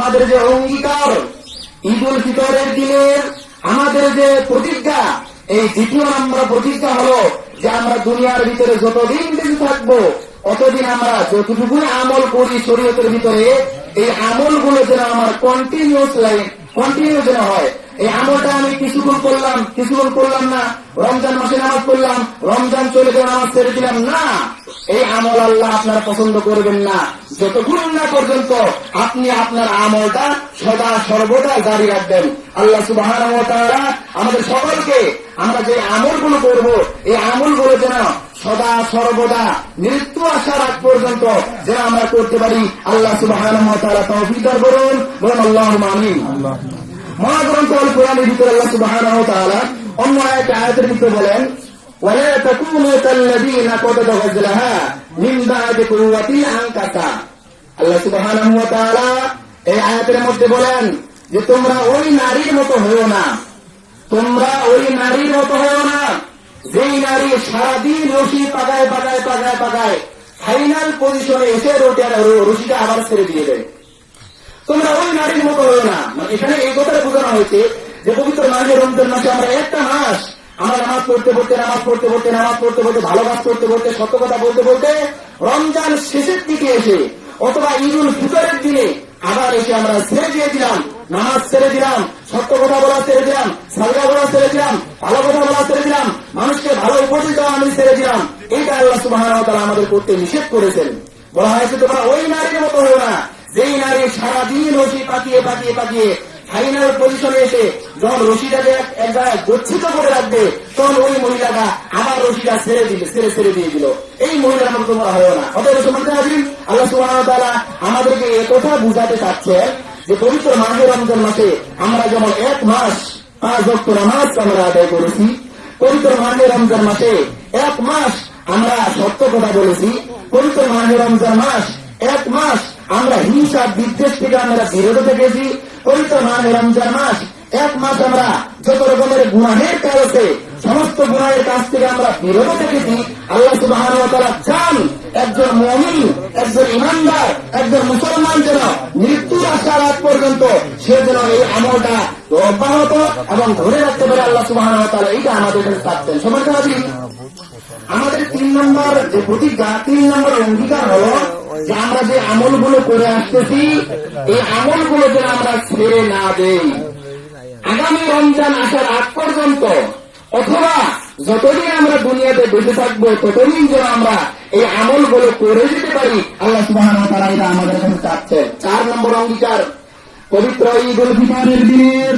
আমাদের যে অঙ্গীকার ঈদ উল ফিতরের দিনের আমাদের যে প্রতিজ্ঞা, এই দ্বিতীয় নম্বর প্রতিজ্ঞা হলো যে আমরা দুনিয়ার ভিতরে যতদিন বেঁচে থাকব, অতদিন আমরা যতটুকু আমল করি শরীয়তের ভিতরে, এই আমলগুলো যেন আমার কন্টিনিউস লাইন কন্টিনিউ যেন হয়। এই আমলটা আমি কিছুক্ষণ করলাম কিছুক্ষণ করলাম না, রমজান মাসে নামাজ পড়লাম, রমজান চলে গেলে, নামাজ ছেড়ে দিলাম, না। এই আমল আল্লাহ আপনারা পছন্দ করবেন না। যতক্ষণ না পর্যন্ত আপনি আপনার আমলটা সদা সর্বদা জারি রাখবেন। আল্লাহ সুবাহ আমাদের সকলকে আমরা যে আমলগুলো করব, এই আমলগুলো যেন সদা সর্বদা মৃত্যু আসার আগ পর্যন্ত যেন আমরা করতে পারি। আল্লাহ সুবাহ দান করুন। বলুন আল্লাহ আমিন। মহাগ্রন্থ আল কোরআনের ভিতরে আল্লাহ ওয়া অন্য একটা আয়াতের ভিতরে বলেন ولا تكونوا كالذين قتلوا غزلها من بعد قوة أنكسا আল্লাহ সুবহানাহু ওয়া তাআলা এই আয়াতের মধ্যে বলেন যে তোমরা ওই নারীর মতো হও না তোমরা ওই নারীর মতো হও না যেই নারী সারাদিন রশি পাকায় পাকায় পাকায় পাকায় ফাইনাল পজিশনে এসে রোটা রশিটা আবার ছেড়ে দিয়ে দেয় তোমরা ওই নারীর মতো হয়ে না মানে এখানে এই কথাটা বোঝানো হয়েছে যে পবিত্র মাসে রমজান মাসে আমরা একটা মাস আমরা নামাজ পড়তে পড়তে, নামাজ পড়তে পড়তে, নামাজ পড়তে পড়তে, ভালো কাজ করতে করতে, সত্য কথা বলতে বলতে রমজান শেষের দিকে এসে, অথবা ঈদুল ফিতরের দিনে আবার এসে আমরা ছেড়ে দিয়ে দিলাম, নামাজ ছেড়ে দিলাম, সত্য কথা বলা ছেড়ে দিলাম সালগা বলা ছেড়ে দিলাম, ভালো কথা বলা ছেড়ে দিলাম, মানুষকে ভালো উপদেশ আমি ছেড়ে দিলাম এইটা আল্লাহ সুবাহ আমাদের করতে নিষেধ করেছেন। বলা হয়েছে, তোমরা ওই নারীর মতো হয়েও না, যেই নারী সারাদিন রশি পাকিয়ে পাকিয়ে পাকিয়ে ফাইনাল পজিশনে এসে যখন এক জায়গায় গচ্ছিত করে রাখবে, তখন ওই মহিলাটা আবার রশিটা ছেড়ে দিবে, ছেড়ে ছেড়ে দিয়ে দিল। এই মহিলার মতো তোমরা হয় না। অতএব সমাজে আসিন আল্লাহ সুবাহ আমাদেরকে একথা বুঝাতে চাচ্ছেন যে পবিত্র মাসে রমজান মাসে আমরা যেমন এক মাস পাঁচ ভক্ত নামাজ আমরা আদায় করেছি, পবিত্র মাসে রমজান মাসে এক মাস আমরা সত্য কথা বলেছি, পবিত্র মাসে রমজান মাস এক মাস আমরা হিংসা, বিদ্বেষ থেকে আমরা বিরত থেকেছি পবিত্র মাসে রমজান মাস, এক মাস আমরা যত রকমের গুণাহের কারণে সমস্ত গুণাহের কাছ থেকে আমরা বিরত থেকেছি। আল্লাহ সুবাহ চান একজন মমিন, একজন ইমানদার একজন মুসলমান যেন মৃত্যুর আসার আগ পর্যন্ত সে যেন এই আমলটা অব্যাহত এবং ধরে রাখতে পারে। আল্লাহ সুবাহ এইটা আমাদের চাচ্ছেন সবার আমাদের তিন নম্বর যে প্রতিজ্ঞা, তিন নম্বর অঙ্গীকার হলো যে আমরা যে আমলগুলো করে আসতেছি, এই আমলগুলো যেন আমরা ছেড়ে না দেই। আগামী রমজান আসার আগ পর্যন্ত, অথবা যতদিন আমরা দুনিয়াতে বেঁচে থাকব, ততদিন যেন আমরা এই আমলগুলো করে যেতে পারি, আল্লাহ সুবাহ তারা এটা আমাদের কাছে চাচ্ছে। চার নম্বর অঙ্গীকার, পবিত্র ঈদ উল ফিতরের দিনের